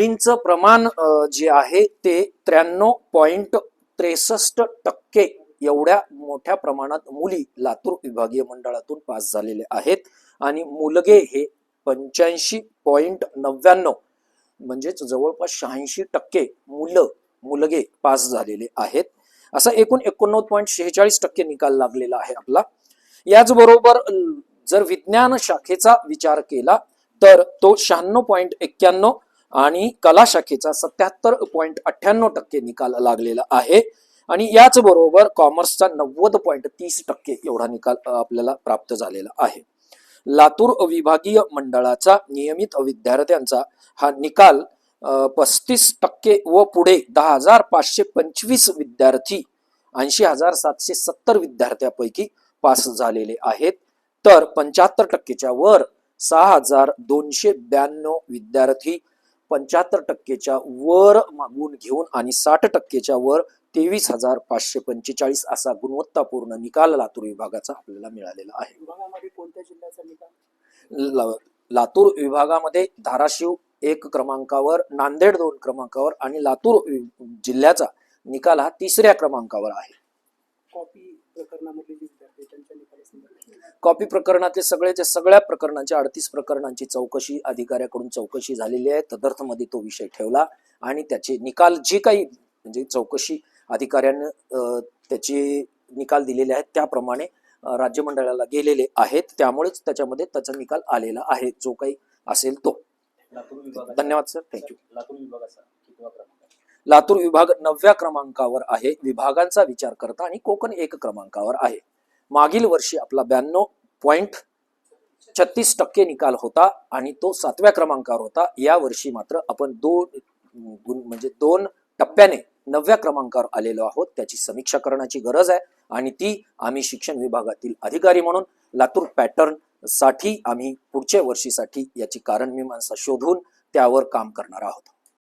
मुलींचं प्रमाण जे आहे ते त्र्याण्णव पॉईंट त्रेसष्ट टक्के एवढ्या मोठ्या प्रमाणात मुली लातूर विभागीय मंडळातून पास झालेले आहेत. आणि मुलगे हे पंच्याऐंशी पॉईंट नव्याण्णव म्हणजेच जवळपास शहाऐंशी टक्के मुलं मुलगे पास झालेले आहेत. असा एकूण एकोणनव्वद पॉईंट शेहेचाळीस टक्के निकाल लागलेला आहे आपला. याचबरोबर जर विज्ञान शाखेचा विचार केला तर तो शहाण्णव पॉईंट एक्क्याण्णव आणि कला शाखेचा सत्याहत्तर पॉईंट अठ्ठ्याण्णव टक्के निकाल लागलेला आहे. आणि याचबरोबर कॉमर्सचा नव्वद पॉईंट तीस टक्के एवढा निकाल आपल्याला प्राप्त झालेला आहे. लातूर विभागीय मंडळाचा नियमित विद्यार्थ्यांचा हा निकाल पस्तीस टक्के व पुढे दहा हजार पाचशे पंचवीस विद्यार्थी ऐंशी हजार सातशे सत्तर विद्यार्थ्यापैकी पास झालेले आहेत. तर पंच्याहत्तर टक्केच्या वर सहा हजार दोनशे ब्याण्णव विद्यार्थी पंच्याहत्तर टक्केच्या वर मागून घेऊन आणि साठ टक्केच्या वर तेवीस हजार पाचशे पंचेचाळीस असा गुणवत्तापूर्ण निकाल लातूर विभागाचा आपल्याला मिळालेला आहे. विभागामध्ये कोणत्या जिल्ह्याचा निकाल? ला- लातूर विभागामध्ये धाराशिव एक क्रमांकावर नांदेड दोन क्रमांकावर आणि लातूर जिल्ह्याचा निकाल हा तिसऱ्या क्रमांकावर आहे. कॉपी प्रकरणामधले जे विद्यार्थी आहेत, त्यांच्या निकालासंदर्भात कॉपी प्रकरणातले सगळ्याच्या सगळ्या प्रकरणांच्या अडतीस प्रकरणांची चौकशी अधिकाऱ्याकडून चौकशी झालेली आहे. तदर्थमध्ये तो विषय ठेवला आणि त्याचे निकाल जे काही म्हणजे चौकशी अधिकाऱ्यानं त्याचे निकाल दिलेले आहेत त्याप्रमाणे अं, राज्य मंडळाला गेलेले आहेत. त्यामुळेच त्याच्यामध्ये त्याचा निकाल आलेला आहे जो काही असेल तो. धन्यवाद सर थँक्यू लातूर विभाग नवव्या क्रमांकावर आहे. विभागांचा विचार करता आणि कोकण एक क्रमांकावर आहे. मागील वर्षी आपला ब्याण्णव पॉईंट छत्तीस टक्के निकाल होता आणि तो सातव्या क्रमांकावर होता. या वर्षी मात्र आपण दोन म्हणजे दोन टप्प्याने नवव्या क्रमांकावर आलेलो आहोत. त्याची समीक्षा करण्याची गरज आहे आणि ती आम्ही शिक्षण विभागातील अधिकारी म्हणून लातूर पॅटर्नसाठी आम्ही पुढच्या वर्षीसाठी याची कारण मीमांसा शोधून त्यावर काम करणार आहोत.